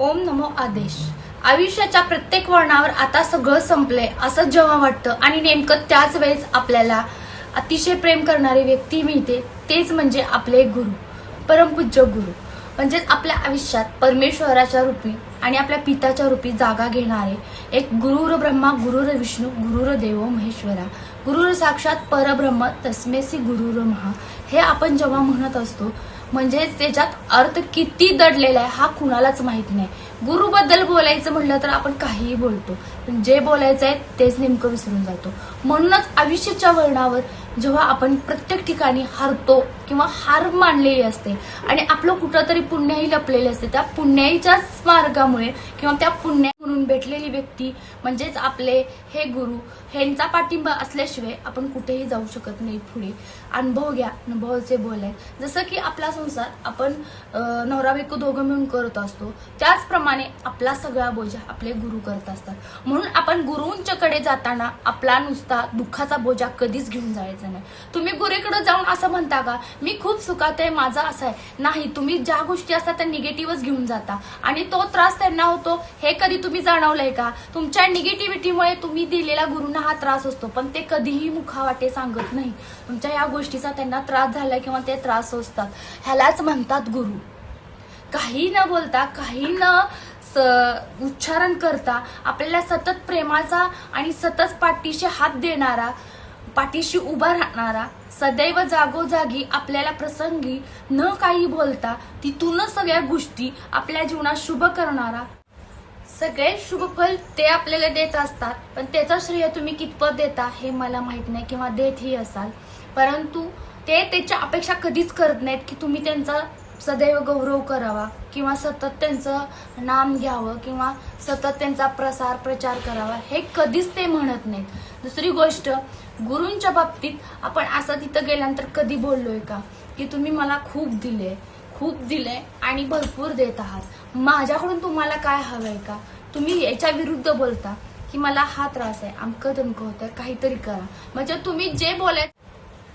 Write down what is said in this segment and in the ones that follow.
ओम नमो आदेश. आयुष्याच्या प्रत्येक वळणावर आता सगळं संपलंय असं जेव्हा वाटतं आणि नेमकं त्याच वेळेस आपल्याला अतिशय प्रेम करणारी व्यक्ती मिळते तेच म्हणजे आपले गुरु परमपूज्य गुरु. म्हणजेच आपल्या आयुष्यात परमेश्वराच्या रूपी आणि आपल्या पिताच्या रूपी जागा घेणारे एक गुरुर ब्रह्मा गुरुर विष्णू गुरुर देव महेश्वरा. गुरुर साक्षात परब्रह्म तस्मेसी गुरुर महा. हे आपण जेव्हा म्हणत असतो म्हणजेच त्याच्यात अर्थ किती दडलेला आहे हा कुणालाच माहीत नाही. गुरुबद्दल बोलायचं म्हटलं तर आपण काहीही बोलतो पण जे बोलायचं आहे तेच नेमकं विसरून जातो. म्हणूनच आयुष्याच्या वळणावर जेव्हा आपण प्रत्येक ठिकाणी हारतो किंवा हार मानलेली असते आणि आपलं कुठंतरी पुण्याही लपलेले असते त्या पुण्याईच्याच मार्गामुळे किंवा त्या पुण्या म्हणून भेटलेली व्यक्ती म्हणजेच आपले हे गुरु ह्यांचा पाठिंबा असल्याशिवाय आपण कुठेही जाऊ शकत नाही पुढे. अनुभव घ्या अनुभवाचे बोल जसं की आपला संसार आपण नवरा बायको दोघं मिळून करत असतो. त्याचप्रमाणे आपला सगळा बोजा आपले गुरु करत असतात. म्हणून आपण गुरुंच्याकडे जाताना आपला नुसता दुःखाचा बोजा कधीच घेऊन जायचा नाही. तुम्ही गुरुकडे जाऊन असं म्हणता का मी खूप सुखात आहे माझा असं आहे. नाही तुम्ही ज्या गोष्टी असतात त्या निगेटिव्हच घेऊन जाता. आणि तो त्रास त्यांना होतो हे कधी तुम्ही जाणवलंय का? तुमच्या निगेटिव्हिटीमुळे तुम्ही दिलेला गुरुंना हा त्रास असतो. पण ते कधीही मुखावाटे सांगत नाही. तुमच्या या गोष्टीचा त्यांना त्रास झालाय किंवा ते त्रास असतात. ह्यालाच म्हणतात गुरु. काही न बोलता काही न स- उच्चारण करता आपल्याला सतत प्रेमाचा आणि सतत पाठीशी हात देणारा पाठीशी उभा राहणारा सदैव जागोजागी आपल्याला प्रसंगी न काही बोलता तिथूनच सगळ्या गोष्टी आपल्या जीवनात शुभ करणारा सगळे शुभफल ते आपल्याला देत असतात पण त्याचं श्रेय तुम्ही कितपत देता हे मला माहीत नाही किंवा देतही असाल. परंतु ते त्याच्या अपेक्षा कधीच करत नाहीत की तुम्ही त्यांचा सदैव गौरव करावा किंवा सतत त्यांचं नाम घ्यावं किंवा सतत त्यांचा प्रसार प्रचार करावा हे कधीच ते म्हणत नाहीत. दुसरी गोष्ट गुरूंच्या बाबतीत आपण असं तिथं गेल्यानंतर कधी बोललोय का? की तुम्ही मला खूप दिले. खूप दिले आणि भरपूर देत आहात. माझ्याकडून तुम्हाला काय हवंय का? तुम्ही याच्या विरुद्ध बोलता की मला हा त्रास आहे अमकं दमकं होतं काहीतरी करा. म्हणजे तुम्ही जे बोलाय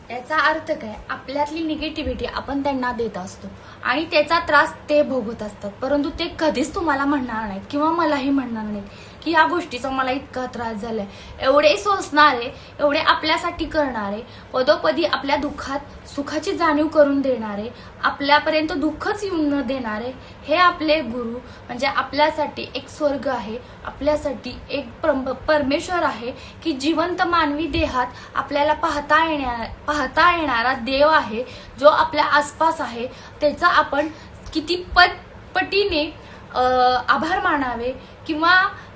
याचा अर्थ काय? आपल्यातली निगेटिव्हिटी आपण त्यांना देत असतो आणि त्याचा त्रास ते भोगत असतात. परंतु ते कधीच तुम्हाला म्हणणार नाहीत किंवा मलाही म्हणणार नाहीत. की ह्या गोष्टीचा मला इतका त्रास झालाय. एवढे सोसणारे एवढे आपल्यासाठी करणारे पदोपदी आपल्या दुःखात सुखाची जाणीव करून देणारे आपल्यापर्यंत दुःखच येऊन न देणारे हे आपले गुरु म्हणजे आपल्यासाठी एक स्वर्ग आहे आपल्यासाठी एक परमेश्वर आहे की जिवंत मानवी देहात आपल्याला पाहता येण्या पाहता येणारा देव आहे जो आपल्या आसपास आहे त्याचा आपण किती पट पटीने आभार मानावे किंवा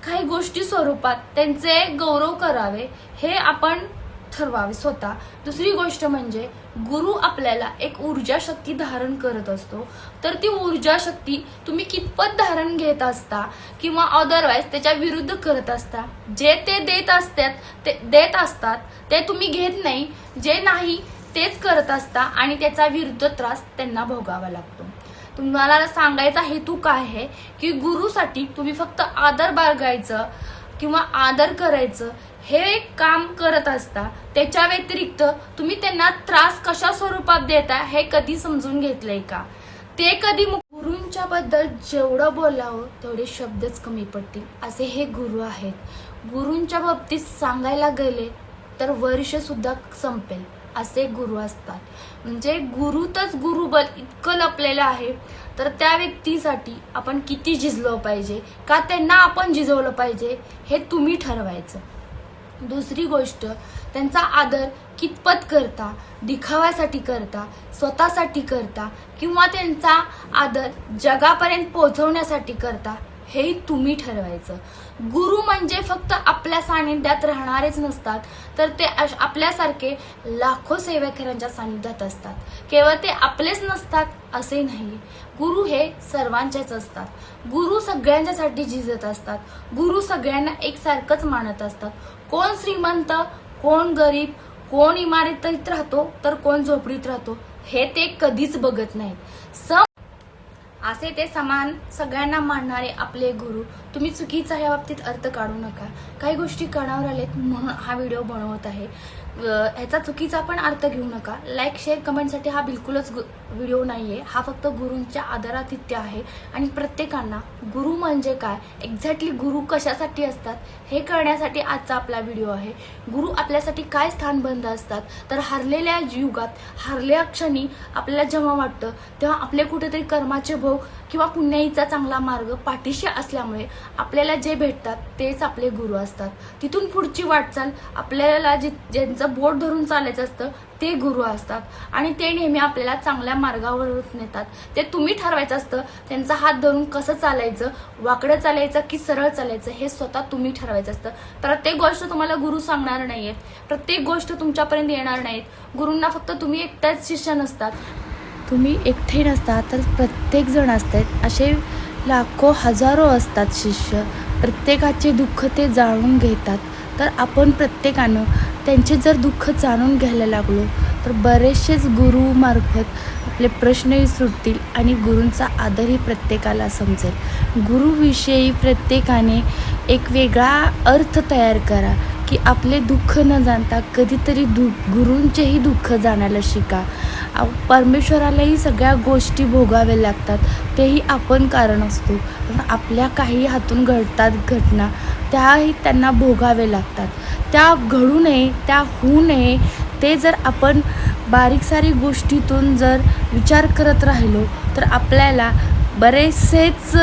काही गोष्टी स्वरूपात त्यांचे गौरव करावे हे आपण ठरवावे स्वतः. दुसरी गोष्ट म्हणजे गुरु आपल्याला एक ऊर्जा शक्ती धारण करत असतो. तर ती ऊर्जा शक्ती तुम्ही कितपत धारण घेत असता किंवा अदरवाईज त्याच्या विरुद्ध करत असता जे ते देत असतात ते देत असतात ते तुम्ही घेत नाही. जे नाही तेच करत असता आणि त्याचा विरुद्ध त्रास त्यांना भोगावा लागतो. तुम्हाला सांगायचा हेतू काय आहे की गुरुसाठी तुम्ही फक्त आदर बाळगायचं किंवा आदर करायचं हे एक काम करत असता त्याच्या व्यतिरिक्त तुम्ही त्यांना त्रास कशा स्वरूपात देता हे कधी समजून घेतलंय का? ते कधी गुरूंच्या बद्दल जेवढं बोलावं तेवढे शब्दच कमी पडतील. असे हे गुरु आहेत. गुरूंच्या बाबतीत सांगायला गेले तर वर्ष सुद्धा संपेल. असे गुरु असतात. म्हणजे गुरुतच गुरुबल इतकं लपलेलं आहे. तर त्या व्यक्तीसाठी आपण किती झिजलं पाहिजे? का त्यांना आपण झिजवलं पाहिजे? हे तुम्ही ठरवायचं. दुसरी गोष्ट त्यांचा आदर कितपत करता? दिखाव्यासाठी करता? स्वतःसाठी करता? किंवा त्यांचा आदर जगापर्यंत पोहोचवण्यासाठी करता? हे तुम्ही ठरवायचं. गुरु म्हणजे फक्त आपल्या सानिध्यात राहणारेच नसतात तर ते अश- आपल्यासारखे लाखो सेवेकरांच्या सानिध्यात असतात. केवळ ते आपलेच नसतात असे नाही. गुरु हे सर्वांचेच असतात. गुरु सगळ्यांच्यासाठी झिजत असतात. गुरु सगळ्यांना एकसारखंच मानत असतात. कोण श्रीमंत कोण गरीब कोण इमारतीत राहतो तर कोण झोपडीत राहतो हे ते कधीच बघत नाहीत. सम असे ते समान सगळ्यांना मानणारे आपले गुरु. तुम्ही चुकीचा या बाबतीत अर्थ काढू नका. काही गोष्टी कणावर आलेत म्हणून हा व्हिडिओ बनवत आहे. ह्याचा चुकीचा पण अर्थ घेऊ नका. लाईक शेअर कमेंटसाठी हा बिलकुलच गु- व्हिडिओ नाही आहे हा फक्त गुरूंच्या आदरातिथ्य आहे. आणि प्रत्येकांना गुरु म्हणजे काय? एक्झॅक्टली गुरु कशासाठी असतात? हे कळण्यासाठी आजचा आपला व्हिडिओ आहे. गुरु आपल्यासाठी काय स्थानबंध असतात? तर हरलेल्या युगात हरल्या क्षणी आपल्याला जेव्हा वाटतं तेव्हा आपले कुठेतरी कर्माचे भोग किंवा पुण्याईचा चांगला मार्ग पाठीशी असल्यामुळे आपल्याला जे भेटतात तेच आपले गुरु असतात. तिथून पुढची वाटचाल आपल्याला जे ज्यांचं बोट धरून चालायचं असतं ते गुरु असतात. आणि ते नेहमी आपल्याला चांगल्या मार्गावर नेतात. ते तुम्ही ठरवायचं असतं त्यांचा हात धरून कसं चालायचं वाकडं चालायचं की सरळ चालायचं हे स्वतः तुम्ही ठरवायचं असतं. प्रत्येक गोष्ट तुम्हाला गुरु सांगणार नाहीयेत प्रत्येक गोष्ट तुमच्यापर्यंत येणार नाहीत. गुरूंना फक्त तुम्ही एकट्याच शिष्य नसतात. तुम्ही एकटे नसता तर प्रत्येक जण असतात. असे लाखो हजारो असतात शिष्य. प्रत्येकाचे दुःख ते जाणून घेतात. तर आपण प्रत्येकानं त्यांचे जर दुःख जाणून घ्यायला लागलो तर बरेचसेच गुरुमार्फत आपले प्रश्नही सुटतील आणि गुरूंचा आदरही प्रत्येकाला समजेल. गुरुविषयी प्रत्येकाने एक वेगळा अर्थ तयार करा की आपले दुःख न जाणता कधीतरी दु गुरूंचेही दुःख जाणायला शिका. परमेश्वरालाही सगळ्या गोष्टी भोगाव्या लागतात तेही आपण कारण असतो. आपल्या काही हातून घडतात घटना त्याही त्यांना भोगावे लागतात. त्या घडू नये त्या होऊ नये ते जर आपण बारीक सारी गोष्टीतून जर विचार करत राहिलो तर आपल्याला बरेचसेच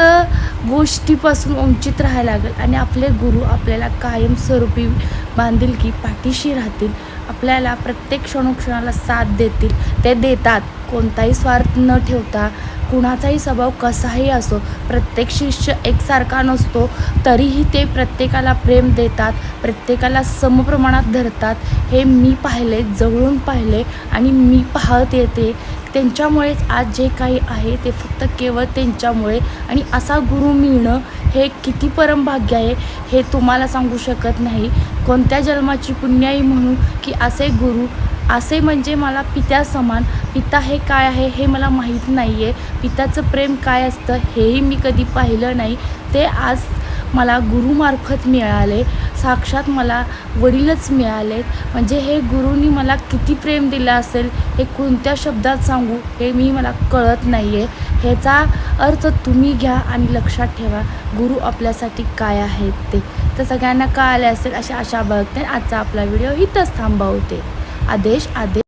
गोष्टीपासून वंचित राहायला लागेल आणि आपले गुरु आपल्याला कायमस्वरूपी बांधील की पाठीशी राहतील. आपल्याला प्रत्येक क्षणोक्षणाला साथ देतील. ते देतात. कोणताही स्वार्थ न ठेवता कुणाचाही स्वभाव कसाही असो प्रत्येक शिष्य एकसारखा नसतो तरीही ते प्रत्येकाला प्रेम देतात प्रत्येकाला समप्रमाणात धरतात. हे मी पाहिले जवळून पाहिले आणि मी पाहत येते. त्यांच्यामुळेच आज जे काही आहे ते फक्त केवळ त्यांच्यामुळे आणि असा गुरु मिळणं हे किती परमभाग्य आहे हे तुम्हाला सांगू शकत नाही. कोणत्या जन्माची पुण्याई म्हणू की असे गुरु असे म्हणजे मला पित्या समान. पिता हे काय आहे हे मला माहीत नाही आहे पित्याचं प्रेम काय असतं हेही मी कधी पाहिलं नाही. ते आज मला गुरुमार्फत मिळाले. साक्षात मला वडीलच मिळाले. म्हणजे हे गुरुनी मला किती प्रेम दिलं असेल हे कोणत्या शब्दात सांगू हे मी मला कळत नाही आहे ह्याचा अर्थ तुम्ही घ्या आणि लक्षात ठेवा गुरु आपल्यासाठी काय आहेत ते. तर सगळ्यांना कळाले असेल अशा आशा बघते आजचा आपला व्हिडिओ इथंच थांबवते. आदेश आदेश